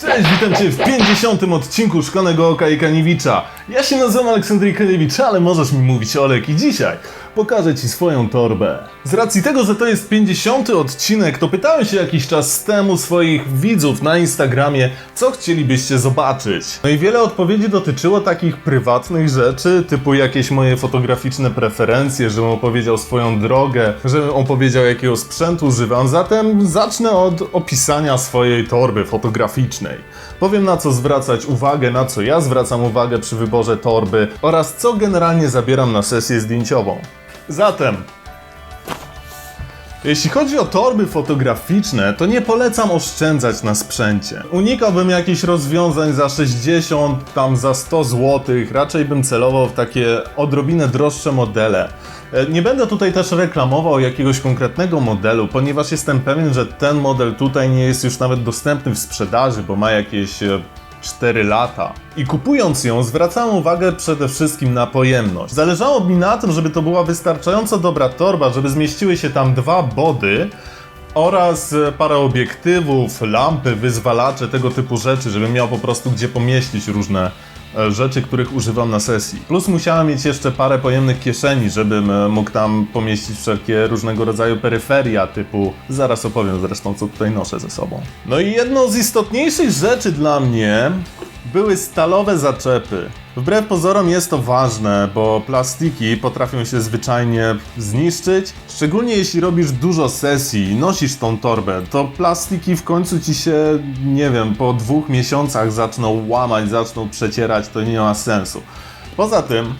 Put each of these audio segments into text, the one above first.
Cześć, witam Cię w 50. odcinku Szklanego Oka i Kaniewicza. Ja się nazywam Aleksandrzej Kaniewicz, ale możesz mi mówić Olek i dzisiaj pokażę Ci swoją torbę. Z racji tego, że to jest 50. odcinek, to pytałem się jakiś czas temu swoich widzów na Instagramie, co chcielibyście zobaczyć. No i wiele odpowiedzi dotyczyło takich prywatnych rzeczy, typu jakieś moje fotograficzne preferencje, żebym opowiedział swoją drogę, żebym opowiedział jakiego sprzętu używam, zatem zacznę od opisania swojej torby fotograficznej. Powiem na co zwracać uwagę, na co ja zwracam uwagę przy wyborze torby oraz co generalnie zabieram na sesję zdjęciową. Zatem, jeśli chodzi o torby fotograficzne, to nie polecam oszczędzać na sprzęcie. Unikałbym jakichś rozwiązań za 60, tam za 100 zł, raczej bym celował w takie odrobinę droższe modele. E, Nie będę tutaj też reklamował jakiegoś konkretnego modelu, ponieważ jestem pewien, że ten model tutaj nie jest już nawet dostępny w sprzedaży, bo ma jakieś e, 4 lata. I kupując ją, zwracałem uwagę przede wszystkim na pojemność. Zależało mi na tym, żeby to była wystarczająco dobra torba, żeby zmieściły się tam dwa body oraz e, parę obiektywów, lampy, wyzwalacze, tego typu rzeczy, żebym miał po prostu gdzie pomieścić różne rzeczy, których używam na sesji. Plus musiałem mieć jeszcze parę pojemnych kieszeni, żebym e, mógł tam pomieścić wszelkie różnego rodzaju peryferia typu, zaraz opowiem zresztą co tutaj noszę ze sobą. No i jedną z istotniejszych rzeczy dla mnie były stalowe zaczepy. Wbrew pozorom jest to ważne, bo plastiki potrafią się zwyczajnie zniszczyć. Szczególnie jeśli robisz dużo sesji i nosisz tą torbę, to plastiki w końcu ci się, nie wiem, po dwóch miesiącach zaczną łamać, zaczną przecierać, to nie ma sensu. Poza tym,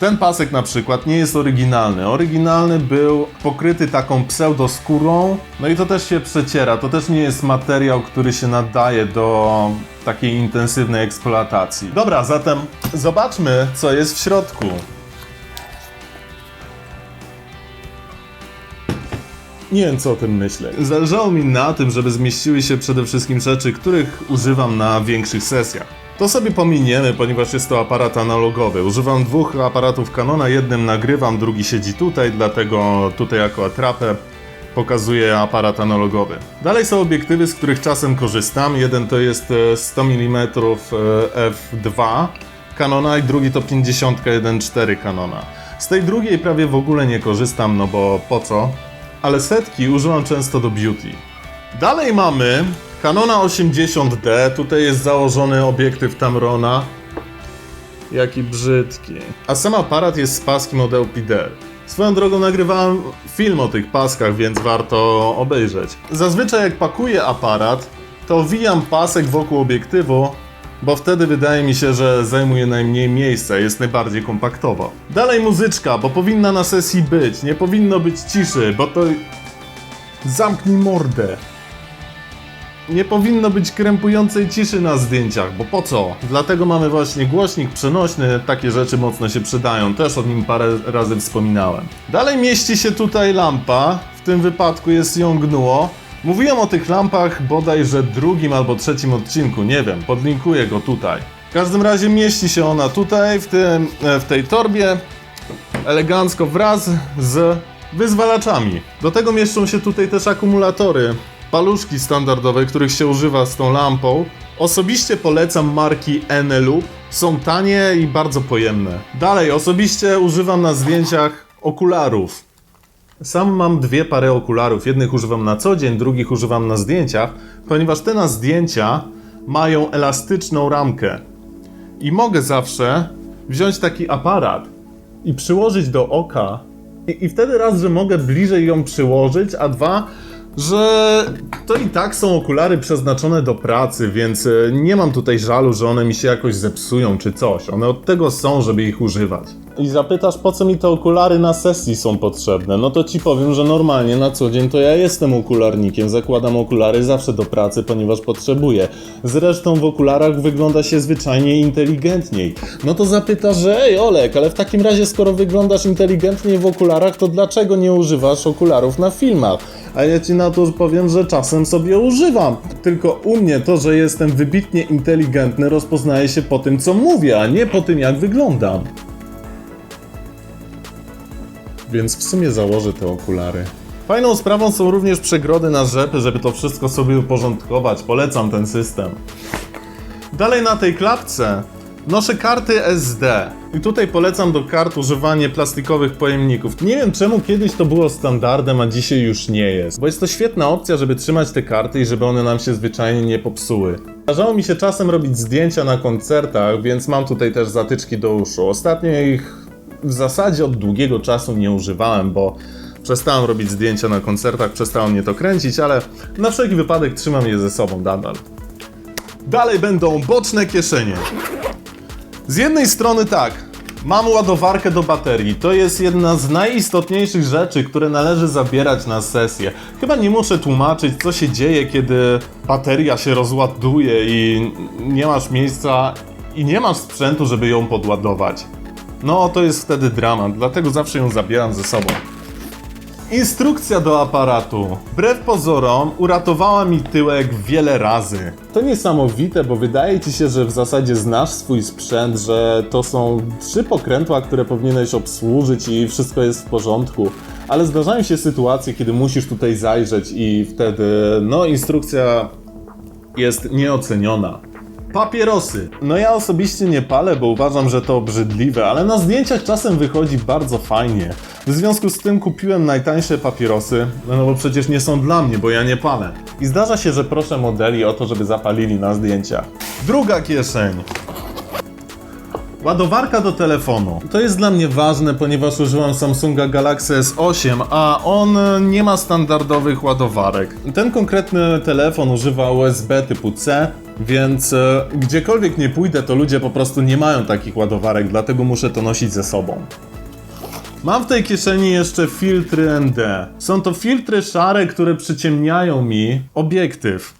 ten pasek na przykład nie jest oryginalny. Oryginalny był pokryty taką pseudoskórą, no i to też się przeciera. To też nie jest materiał, który się nadaje do takiej intensywnej eksploatacji. Dobra, zatem zobaczmy, co jest w środku. Nie wiem, co o tym myślę. Zależało mi na tym, żeby zmieściły się przede wszystkim rzeczy, których używam na większych sesjach. To sobie pominiemy, ponieważ jest to aparat analogowy. Używam dwóch aparatów Canona, jednym nagrywam, drugi siedzi tutaj, dlatego tutaj jako atrapę pokazuję aparat analogowy. Dalej są obiektywy, z których czasem korzystam. Jeden to jest e, 100 mm e, f2 Canona i drugi to 50 1.4 Canona. Z tej drugiej prawie w ogóle nie korzystam, no bo po co? Ale setki używam często do beauty. Dalej mamy Canona 80D, tutaj jest założony obiektyw Tamrona. Jaki brzydki. A sam aparat jest z paskiem od LPD. Swoją drogą nagrywałem film o tych paskach, więc warto obejrzeć. Zazwyczaj jak pakuję aparat, to wijam pasek wokół obiektywu, bo wtedy wydaje mi się, że zajmuje najmniej miejsca, jest najbardziej kompaktowo. Dalej muzyczka, bo powinna na sesji być, nie powinno być ciszy, bo to... Zamknij mordę. Nie powinno być krępującej ciszy na zdjęciach, bo po co? Dlatego mamy właśnie głośnik przenośny, takie rzeczy mocno się przydają, też o nim parę razy wspominałem. Dalej mieści się tutaj lampa, w tym wypadku jest ją gnuło. Mówiłem o tych lampach bodajże drugim albo trzecim odcinku, nie wiem, podlinkuję go tutaj. W każdym razie mieści się ona tutaj, w, tym, e, w tej torbie, elegancko wraz z wyzwalaczami. Do tego mieszczą się tutaj też akumulatory, paluszki standardowe, których się używa z tą lampą. Osobiście polecam marki Eneloop. Są tanie i bardzo pojemne. Dalej, osobiście używam na zdjęciach okularów. Sam mam dwie pary okularów. Jednych używam na co dzień, drugich używam na zdjęciach, ponieważ te na zdjęcia mają elastyczną ramkę. I mogę zawsze wziąć taki aparat i przyłożyć do oka. I, I wtedy raz, że mogę bliżej ją przyłożyć, a dwa, że to i tak są okulary przeznaczone do pracy, więc e, nie mam tutaj żalu, że one mi się jakoś zepsują czy coś. One od tego są, żeby ich używać. I zapytasz, po co mi te okulary na sesji są potrzebne? No to ci powiem, że normalnie na co dzień to ja jestem okularnikiem, zakładam okulary zawsze do pracy, ponieważ potrzebuję. Zresztą w okularach wygląda się zwyczajnie inteligentniej. No to zapytasz, że ej Olek, ale w takim razie skoro wyglądasz inteligentniej w okularach, to dlaczego nie używasz okularów na filmach? A ja ci na to powiem, że czasem sobie używam. Tylko u mnie to, że jestem wybitnie inteligentny, rozpoznaje się po tym, co mówię, a nie po tym, jak wyglądam. Więc w sumie założę te okulary. Fajną sprawą są również przegrody na rzepy, żeby to wszystko sobie uporządkować. Polecam ten system. Dalej na tej klapce noszę karty SD. I tutaj polecam do kart używanie plastikowych pojemników. Nie wiem czemu kiedyś to było standardem, a dzisiaj już nie jest. Bo jest to świetna opcja, żeby trzymać te karty i żeby one nam się zwyczajnie nie popsuły. Zdarzało mi się czasem robić zdjęcia na koncertach, więc mam tutaj też zatyczki do uszu. Ostatnio ich w zasadzie od długiego czasu nie używałem, bo przestałem robić zdjęcia na koncertach, przestało mnie to kręcić, ale na wszelki wypadek trzymam je ze sobą nadal. Dalej będą boczne kieszenie. Z jednej strony tak, mam ładowarkę do baterii. To jest jedna z najistotniejszych rzeczy, które należy zabierać na sesję. Chyba nie muszę tłumaczyć, co się dzieje, kiedy bateria się rozładuje i nie masz miejsca i nie masz sprzętu, żeby ją podładować. No, to jest wtedy dramat, dlatego zawsze ją zabieram ze sobą. Instrukcja do aparatu. Wbrew pozorom uratowała mi tyłek wiele razy. To niesamowite, bo wydaje ci się, że w zasadzie znasz swój sprzęt, że to są trzy pokrętła, które powinieneś obsłużyć i wszystko jest w porządku. Ale zdarzają się sytuacje, kiedy musisz tutaj zajrzeć i wtedy, no, instrukcja jest nieoceniona. Papierosy. No ja osobiście nie palę, bo uważam, że to obrzydliwe, ale na zdjęciach czasem wychodzi bardzo fajnie. W związku z tym kupiłem najtańsze papierosy, no bo przecież nie są dla mnie, bo ja nie palę. I zdarza się, że proszę modeli o to, żeby zapalili na zdjęciach. Druga kieszeń. Ładowarka do telefonu. To jest dla mnie ważne, ponieważ używam Samsunga Galaxy S8, a on nie ma standardowych ładowarek. Ten konkretny telefon używa USB typu C, więc e, gdziekolwiek nie pójdę, to ludzie po prostu nie mają takich ładowarek, dlatego muszę to nosić ze sobą. Mam w tej kieszeni jeszcze filtry ND. Są to filtry szare, które przyciemniają mi obiektyw.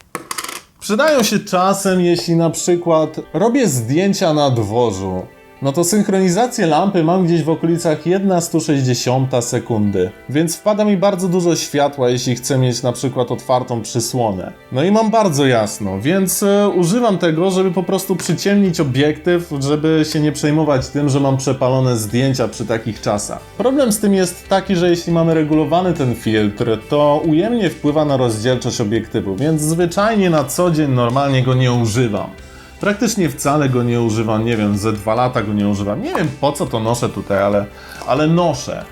Przydają się czasem, jeśli na przykład robię zdjęcia na dworzu. No to synchronizację lampy mam gdzieś w okolicach 1,160 sekundy, więc wpada mi bardzo dużo światła, jeśli chcę mieć na przykład otwartą przysłonę. No i mam bardzo jasno, więc e, używam tego, żeby po prostu przyciemnić obiektyw, żeby się nie przejmować tym, że mam przepalone zdjęcia przy takich czasach. Problem z tym jest taki, że jeśli mamy regulowany ten filtr, to ujemnie wpływa na rozdzielczość obiektywu, więc zwyczajnie na co dzień normalnie go nie używam. Praktycznie wcale go nie używam, nie wiem, ze dwa lata go nie używam. Nie wiem po co to noszę tutaj, ale, ale noszę.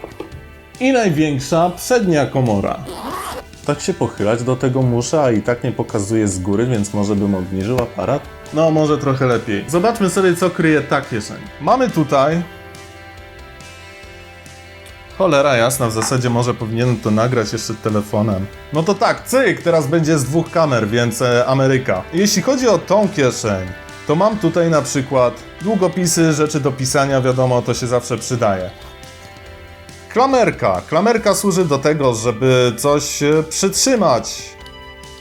I największa przednia komora. Tak się pochylać do tego muszę, a i tak nie pokazuje z góry, więc może bym obniżył aparat? No, może trochę lepiej. Zobaczmy sobie, co kryje ta kieszeń. Mamy tutaj... Cholera jasna, w zasadzie może powinienem to nagrać jeszcze telefonem. No to tak, cyk, teraz będzie z dwóch kamer, więc e, Ameryka. Jeśli chodzi o tą kieszeń, to mam tutaj na przykład długopisy, rzeczy do pisania, wiadomo, to się zawsze przydaje. Klamerka. Klamerka służy do tego, żeby coś e, przytrzymać.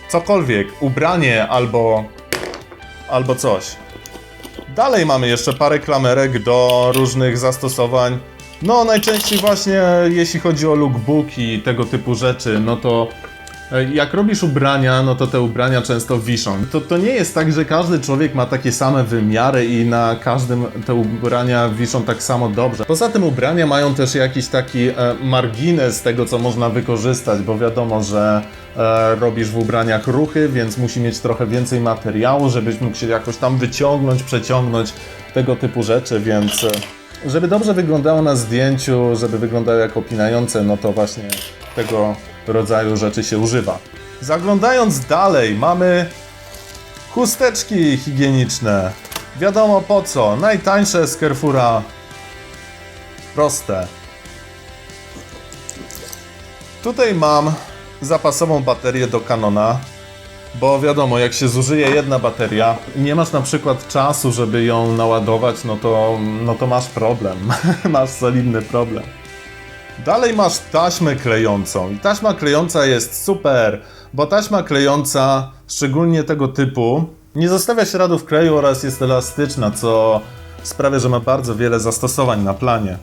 Cokolwiek, ubranie albo albo coś. Dalej mamy jeszcze parę klamerek do różnych zastosowań. No, najczęściej właśnie jeśli chodzi o lookbooki i tego typu rzeczy, no to e, jak robisz ubrania, no to te ubrania często wiszą. To, to nie jest tak, że każdy człowiek ma takie same wymiary i na każdym te ubrania wiszą tak samo dobrze. Poza tym ubrania mają też jakiś taki e, margines tego, co można wykorzystać, bo wiadomo, że e, robisz w ubraniach ruchy, więc musi mieć trochę więcej materiału, żebyś mógł się jakoś tam wyciągnąć, przeciągnąć, tego typu rzeczy, więc... Żeby dobrze wyglądało na zdjęciu, żeby wyglądało jak opinające, no to właśnie tego rodzaju rzeczy się używa. Zaglądając dalej, mamy chusteczki higieniczne. Wiadomo po co. Najtańsze z Carrefoura. Proste. Tutaj mam zapasową baterię do Canona. Bo wiadomo, jak się zużyje jedna bateria nie masz na przykład czasu, żeby ją naładować, no to, no to masz problem. masz solidny problem. Dalej masz taśmę klejącą. I taśma klejąca jest super, bo taśma klejąca, szczególnie tego typu, nie zostawia śladów kleju oraz jest elastyczna, co sprawia, że ma bardzo wiele zastosowań na planie.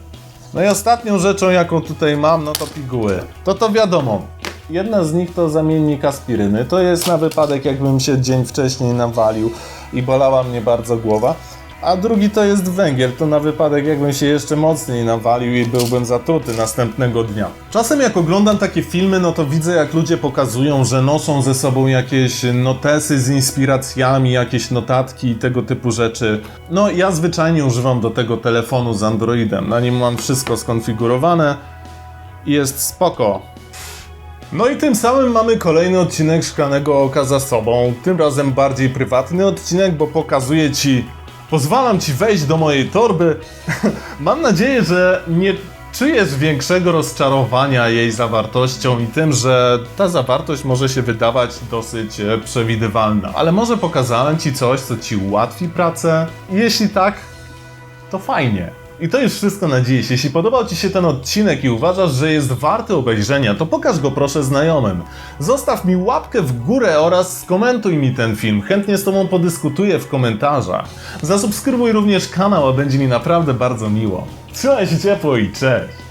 No i ostatnią rzeczą, jaką tutaj mam, no to piguły. To to wiadomo. Jedna z nich to zamiennik aspiryny. To jest na wypadek, jakbym się dzień wcześniej nawalił i bolała mnie bardzo głowa. a drugi to jest węgiel, to na wypadek jakbym się jeszcze mocniej nawalił i byłbym zatruty następnego dnia. Czasem jak oglądam takie filmy, no to widzę jak ludzie pokazują, że noszą ze sobą jakieś notesy z inspiracjami, jakieś notatki i tego typu rzeczy. No ja zwyczajnie używam do tego telefonu z Androidem, na nim mam wszystko skonfigurowane i jest spoko. No i tym samym mamy kolejny odcinek Szklanego Oka za sobą. Tym razem bardziej prywatny odcinek, bo pokazuję Ci. Pozwalam Ci wejść do mojej torby. Mam nadzieję, że nie czujesz większego rozczarowania jej zawartością i tym, że ta zawartość może się wydawać dosyć e, przewidywalna. Ale może pokazałem Ci coś, co Ci ułatwi pracę? Jeśli tak, to fajnie. I to już wszystko na dziś. Jeśli podobał Ci się ten odcinek i uważasz, że jest warty obejrzenia, to pokaż go proszę znajomym. Zostaw mi łapkę w górę oraz skomentuj mi ten film. Chętnie z Tobą podyskutuję w komentarzach. Zasubskrybuj również kanał, a będzie mi naprawdę bardzo miło. Trzymaj się ciepło i cześć!